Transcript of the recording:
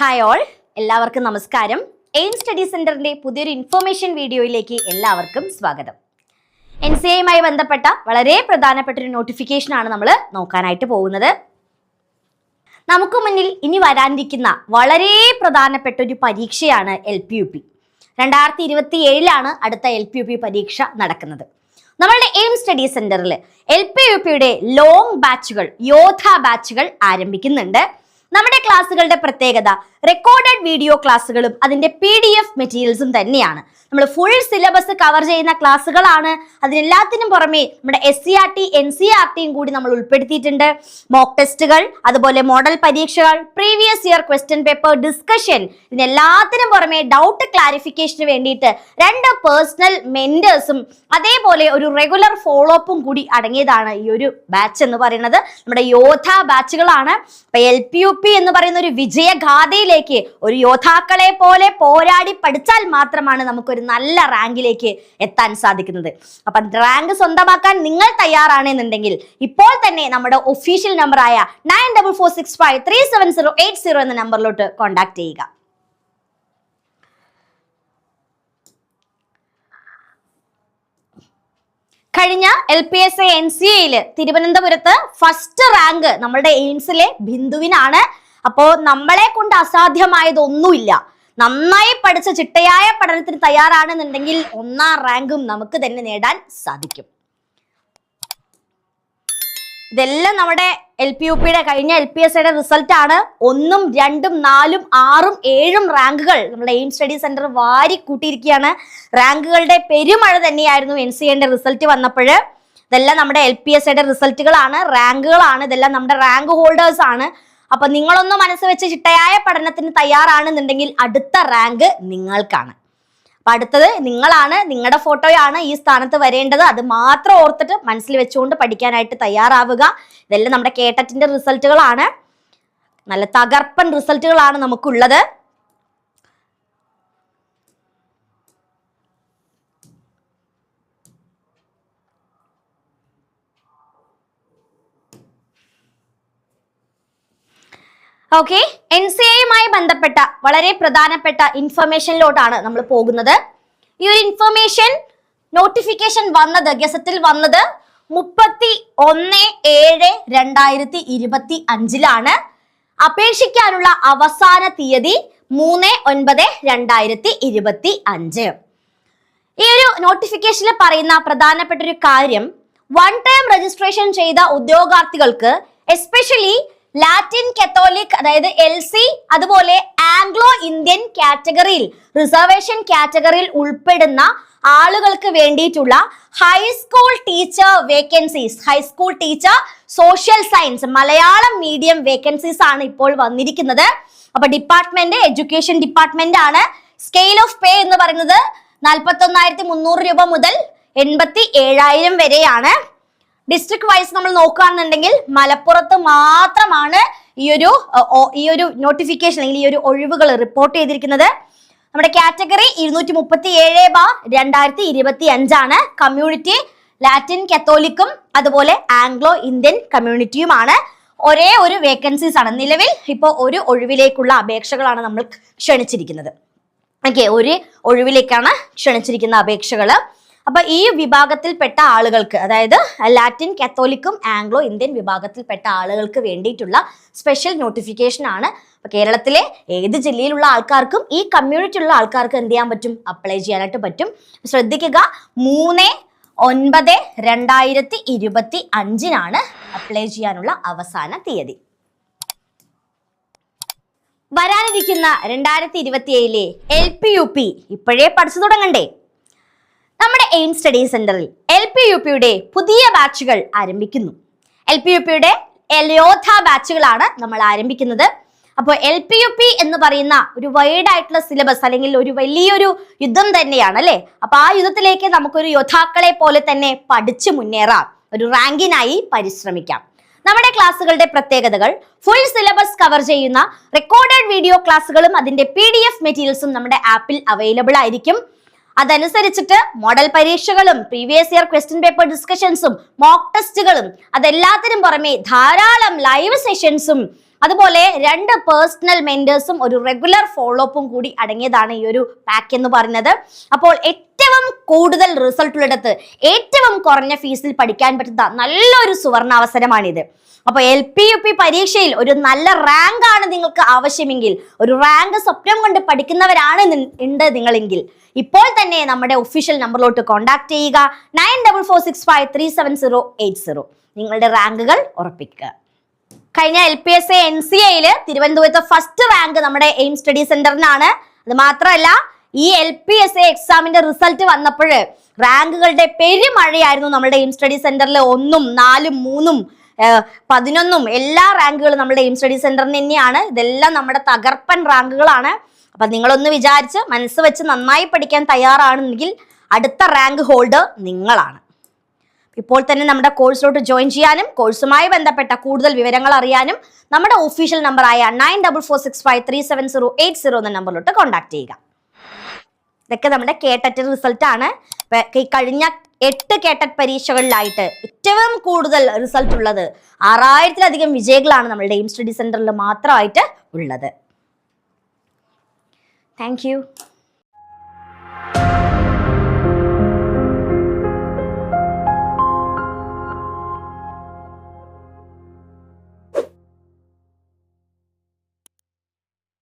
Hi all എല്ലാവർക്കും നമസ്കാരം. Aim study സെന്ററിന്റെ പുതിയൊരു ഇൻഫോർമേഷൻ വീഡിയോയിലേക്ക് എല്ലാവർക്കും സ്വാഗതം. എൻ സി ഐയുമായി ബന്ധപ്പെട്ട വളരെ പ്രധാനപ്പെട്ട ഒരു നോട്ടിഫിക്കേഷൻ ആണ് നമ്മൾ നോക്കാനായിട്ട് പോകുന്നത്. നമുക്ക് മുന്നിൽ ഇനി വരാനിരിക്കുന്ന വളരെ പ്രധാനപ്പെട്ട ഒരു പരീക്ഷയാണ് എൽ പി യു പി രണ്ടായിരത്തി ഇരുപത്തി ഏഴിലാണ് അടുത്ത എൽ പി യു പി പരീക്ഷ നടക്കുന്നത്. നമ്മളുടെ എയിം സ്റ്റഡി സെന്ററിൽ എൽ പി യു പിയുടെ ലോങ് ബാച്ചുകൾ യോധ ബാച്ചുകൾ ആരംഭിക്കുന്നുണ്ട്. നമ്മുടെ ക്ലാസ്സുകളുടെ പ്രത്യേകത. റെക്കോർഡഡ് വീഡിയോ ക്ലാസ്സുകളും അതിന്റെ പി ഡി എഫ് മെറ്റീരിയൽസും തന്നെയാണ്. നമ്മൾ ഫുൾ സിലബസ് കവർ ചെയ്യുന്ന ക്ലാസ്സുകളാണ് അതിനെല്ലാത്തിനും പുറമെ നമ്മുടെ S C R T N C R ടിയും കൂടി നമ്മൾ ഉൾപ്പെടുത്തിയിട്ടുണ്ട്. മോക്ക് ടെസ്റ്റുകൾ അതുപോലെ മോഡൽ പരീക്ഷകൾ previous year question paper discussion ഇതിനെല്ലാത്തിനും പുറമെ ഡൗട്ട് ക്ലാരിഫിക്കേഷന് വേണ്ടിയിട്ട് രണ്ട് പേഴ്സണൽ മെന്റേഴ്സും അതേപോലെ ഒരു റെഗുലർ ഫോളോ അപ്പും കൂടി അടങ്ങിയതാണ് ഈ ഒരു ബാച്ച് എന്ന് പറയുന്നത്. നമ്മുടെ യോധ ബാച്ചുകളാണ് അപ്പൊ എൽ പി യു പി എന്ന് പറയുന്ന ഒരു വിജയഗാഥയിലേക്ക് ഒരു യോദ്ധാക്കളെ പോലെ പോരാടി പഠിച്ചാൽ മാത്രമാണ് നമുക്കൊരു നല്ല റാങ്കിലേക്ക് എത്താൻ സാധിക്കുന്നത്. അപ്പം റാങ്ക് സ്വന്തമാക്കാൻ നിങ്ങൾ തയ്യാറാണെന്നുണ്ടെങ്കിൽ ഇപ്പോൾ തന്നെ നമ്മുടെ ഒഫീഷ്യൽ നമ്പറായ nine double four six five three seven zero eight zero എന്ന നമ്പറിലോട്ട് കോൺടാക്ട് ചെയ്യുക. കഴിഞ്ഞ L P S A N C എയിൽ തിരുവനന്തപുരത്ത് ഫസ്റ്റ് റാങ്ക് നമ്മളുടെ എയിംസിലെ ബിന്ദുവിനാണ് അപ്പോ നമ്മളെ കൊണ്ട് അസാധ്യമായതൊന്നുമില്ല. നന്നായി പഠിച്ച ചിട്ടയായ പഠനത്തിന് തയ്യാറാണെന്നുണ്ടെങ്കിൽ ഒന്നാം റാങ്കും നമുക്ക് തന്നെ നേടാൻ സാധിക്കും. ഇതെല്ലാം നമ്മുടെ എൽ പി യു പിയുടെ കഴിഞ്ഞ എൽ പി എസ് സിയുടെ റിസൾട്ട് ആണ് ഒന്നും രണ്ടും നാലും ആറും ഏഴും റാങ്കുകൾ നമ്മുടെ എയിം സ്റ്റഡി സെന്റർ വാരി കൂട്ടിയിരിക്കുകയാണ് റാങ്കുകളുടെ പെരുമഴ തന്നെയായിരുന്നു എൻ സി എന്റെ റിസൾട്ട് വന്നപ്പോൾ. ഇതെല്ലാം നമ്മുടെ എൽ പി എസ് സിയുടെ റിസൾട്ടുകളാണ് റാങ്കുകളാണ് ഇതെല്ലാം നമ്മുടെ റാങ്ക് ഹോൾഡേഴ്സ് ആണ് അപ്പൊ നിങ്ങളൊന്ന് മനസ്സ് വെച്ച് ചിട്ടയായ പഠനത്തിന് തയ്യാറാണെന്നുണ്ടെങ്കിൽ അടുത്ത റാങ്ക് നിങ്ങൾക്കാണ്. അപ്പൊ അടുത്തത് നിങ്ങളാണ് നിങ്ങളുടെ ഫോട്ടോയാണ് ഈ സ്ഥാനത്ത് വരേണ്ടത്. അത് മാത്രം ഓർത്തിട്ട് മനസ്സിൽ വെച്ചുകൊണ്ട് പഠിക്കാനായിട്ട് തയ്യാറാവുക. ഇതെല്ലാം നമ്മുടെ കേട്ടറ്റിന്റെ റിസൾട്ടുകളാണ് നല്ല തകർപ്പൻ റിസൾട്ടുകളാണ് നമുക്കുള്ളത്. ഓക്കെ എൻ സി എയുമായി ബന്ധപ്പെട്ട വളരെ പ്രധാനപ്പെട്ട ഇൻഫർമേഷനിലോട്ടാണ് നമ്മൾ പോകുന്നത്. ഈ ഒരു ഇൻഫർമേഷൻ നോട്ടിഫിക്കേഷൻ വന്നത് ഗസറ്റിൽ വന്നത് മുപ്പത്തി ഒന്ന് ഏഴ് രണ്ടായിരത്തി ഇരുപത്തി അഞ്ചിലാണ് അപേക്ഷിക്കാനുള്ള അവസാന തീയതി മൂന്ന് ഒൻപത് രണ്ടായിരത്തി ഇരുപത്തി അഞ്ച് ഈ ഒരു നോട്ടിഫിക്കേഷനിൽ പറയുന്ന പ്രധാനപ്പെട്ട ഒരു കാര്യം വൺ ടൈം രജിസ്ട്രേഷൻ ചെയ്ത ഉദ്യോഗാർത്ഥികൾക്ക് എസ്പെഷ്യലി ലാറ്റിൻ കത്തോലിക് അതായത് എൽ സി അതുപോലെ ആംഗ്ലോ ഇന്ത്യൻ കാറ്റഗറിയിൽ റിസർവേഷൻ കാറ്റഗറിയിൽ ഉൾപ്പെടുന്ന ആളുകൾക്ക് വേണ്ടിയിട്ടുള്ള high school teacher vacancies high school teacher social science Malayalam medium vacancies ആണ് ഇപ്പോൾ വന്നിരിക്കുന്നത്. അപ്പൊ ഡിപ്പാർട്ട്മെന്റ് എഡ്യൂക്കേഷൻ ഡിപ്പാർട്ട്മെന്റ് ആണ്. സ്കെയിൽ ഓഫ് പേ എന്ന് പറയുന്നത് നാൽപ്പത്തി ഒന്നായിരത്തി മുന്നൂറ് രൂപ മുതൽ എൺപത്തി ഏഴായിരം വരെയാണ്. ഡിസ്ട്രിക്ട് വൈസ് നമ്മൾ നോക്കുകയാണെന്നുണ്ടെങ്കിൽ മലപ്പുറത്ത് മാത്രമാണ് ഈ ഒരു ഈ ഒരു നോട്ടിഫിക്കേഷൻ അല്ലെങ്കിൽ ഈ ഒരു ഒഴിവുകൾ റിപ്പോർട്ട് ചെയ്തിരിക്കുന്നത്. നമ്മുടെ കാറ്റഗറി ഇരുന്നൂറ്റി മുപ്പത്തി ഏഴ് ബാർ രണ്ടായിരത്തി ഇരുപത്തി അഞ്ചാണ് കമ്മ്യൂണിറ്റി ലാറ്റിൻ കത്തോലിക്കും അതുപോലെ ആംഗ്ലോ ഇന്ത്യൻ കമ്മ്യൂണിറ്റിയുമാണ് ഒരേ ഒരു വേക്കൻസീസ് ആണ്. നിലവിൽ ഇപ്പോൾ ഒരു ഒഴിവിലേക്കുള്ള അപേക്ഷകളാണ് നമ്മൾ ക്ഷണിച്ചിരിക്കുന്നത്. ഓക്കെ ഒരു ഒഴിവിലേക്കാണ് ക്ഷണിച്ചിരിക്കുന്ന അപേക്ഷകൾ അപ്പൊ ഈ വിഭാഗത്തിൽപ്പെട്ട ആളുകൾക്ക് അതായത് ലാറ്റിൻ കത്തോലിക്കും ആംഗ്ലോ ഇന്ത്യൻ വിഭാഗത്തിൽപ്പെട്ട ആളുകൾക്ക് വേണ്ടിയിട്ടുള്ള സ്പെഷ്യൽ നോട്ടിഫിക്കേഷൻ ആണ്. കേരളത്തിലെ ഏത് ജില്ലയിലുള്ള ആൾക്കാർക്കും ഈ കമ്മ്യൂണിറ്റി ഉള്ള ആൾക്കാർക്ക് എന്ത് ചെയ്യാൻ പറ്റും? അപ്ലൈ ചെയ്യാനായിട്ട് പറ്റും. ശ്രദ്ധിക്കുക മൂന്ന് ഒൻപത് രണ്ടായിരത്തി ഇരുപത്തി അഞ്ചിനാണ് അപ്ലൈ ചെയ്യാനുള്ള അവസാന തീയതി. വരാനിരിക്കുന്ന രണ്ടായിരത്തി ഇരുപത്തി ഏഴിലെ എൽ പി യു പി ഇപ്പോഴേ പഠിച്ചു തുടങ്ങണ്ടേ? നമ്മുടെ എയിം സ്റ്റഡി സെന്ററിൽ എൽ പി യു പിയുടെ പുതിയ ബാച്ചുകൾ ആരംഭിക്കുന്നു. എൽ പി യു പിയുടെ യോധ ബാച്ചുകളാണ് നമ്മൾ ആരംഭിക്കുന്നത്. അപ്പോൾ എൽ പി യു പി എന്ന് പറയുന്ന ഒരു വൈഡ് ആയിട്ടുള്ള സിലബസ് അല്ലെങ്കിൽ ഒരു വലിയൊരു യുദ്ധം തന്നെയാണ് അല്ലേ? അപ്പൊ ആ യുദ്ധത്തിലേക്ക് നമുക്കൊരു യോദ്ധാക്കളെ പോലെ തന്നെ പഠിച്ചു മുന്നേറാം. ഒരു റാങ്കിനായി പരിശ്രമിക്കാം. നമ്മുടെ ക്ലാസ്സുകളുടെ പ്രത്യേകതകൾ ഫുൾ സിലബസ് കവർ ചെയ്യുന്ന റെക്കോർഡഡ് വീഡിയോ ക്ലാസ്സുകളും അതിന്റെ പി മെറ്റീരിയൽസും നമ്മുടെ ആപ്പിൽ അവൈലബിൾ ആയിരിക്കും. അതനുസരിച്ചിട്ട് മോഡൽ പരീക്ഷകളും പ്രീവിയസ് ഇയർ ക്വസ്റ്റ്യൻ പേപ്പർ ഡിസ്കഷൻസും മോക്ക് ടെസ്റ്റുകളും അതെല്ലാത്തിനും പുറമെ ധാരാളം ലൈവ് സെഷൻസും അതുപോലെ രണ്ട് പേഴ്സണൽ മെന്റേഴ്സും ഒരു റെഗുലർ ഫോളോ അപ്പും കൂടി അടങ്ങിയതാണ് ഈ ഒരു പാക്ക് എന്ന് പറയുന്നത്. അപ്പോൾ ഏറ്റവും കൂടുതൽ റിസൾട്ട് ഉള്ളിടത്ത് ഏറ്റവും കുറഞ്ഞ ഫീസിൽ പഠിക്കാൻ പറ്റുന്ന നല്ലൊരു സുവർണ അവസരമാണിത് അപ്പോൾ എൽ പി യു പി പരീക്ഷയിൽ ഒരു നല്ല റാങ്ക് ആണ് നിങ്ങൾക്ക് ആവശ്യമെങ്കിൽ ഒരു റാങ്ക് സ്വപ്നം കൊണ്ട് പഠിക്കുന്നവരാണ് ഉണ്ട് നിങ്ങളെങ്കിൽ ഇപ്പോൾ തന്നെ നമ്മുടെ ഒഫീഷ്യൽ നമ്പറിലോട്ട് കോൺടാക്ട് ചെയ്യുക. Nine double four six five three seven zero eight zero നിങ്ങളുടെ റാങ്കുകൾ ഉറപ്പിക്കുക. കഴിഞ്ഞ L P S A N C എയിൽ തിരുവനന്തപുരത്തെ ഫസ്റ്റ് റാങ്ക് നമ്മുടെ എയിം സ്റ്റഡി സെന്ററിനാണ് അത് മാത്രമല്ല ഈ എൽ പി എസ് എ എക്സാമിന്റെ റിസൾട്ട് വന്നപ്പോൾ റാങ്കുകളുടെ പെരുമഴയായിരുന്നു നമ്മുടെ എയിം സ്റ്റഡി സെന്ററിൽ ഒന്നും നാലും മൂന്നും പതിനൊന്നും എല്ലാ റാങ്കുകളും നമ്മുടെ എയിം സ്റ്റഡി സെന്ററിന് തന്നെയാണ്. ഇതെല്ലാം നമ്മുടെ തകർപ്പൻ റാങ്കുകളാണ്. അപ്പൊ നിങ്ങളൊന്ന് വിചാരിച്ച് മനസ്സ് വെച്ച് നന്നായി പഠിക്കാൻ തയ്യാറാണെങ്കിൽ അടുത്ത റാങ്ക് ഹോൾഡർ നിങ്ങളാണ്. ഇപ്പോൾ തന്നെ നമ്മുടെ കോഴ്സിലോട്ട് ജോയിൻ ചെയ്യാനും കോഴ്സുമായി ബന്ധപ്പെട്ട കൂടുതൽ വിവരങ്ങൾ അറിയാനും നമ്മുടെ ഒഫീഷ്യൽ നമ്പറായ nine double four six five three seven zero eight zero എന്ന നമ്പറിലോട്ട് കോൺടാക്ട് ചെയ്യുക. ഇതൊക്കെ നമ്മുടെ കേട്ടറ്റ് റിസൾട്ട് ആണ്. കഴിഞ്ഞ എട്ട് കേട്ടറ്റ് പരീക്ഷകളിലായിട്ട് ഏറ്റവും കൂടുതൽ റിസൾട്ട് ഉള്ളത് ആറായിരത്തിലധികം വിജയികളാണ് നമ്മളുടെ എയിം സ്റ്റഡി സെന്ററിൽ മാത്രമായിട്ട് ഉള്ളത്. താങ്ക്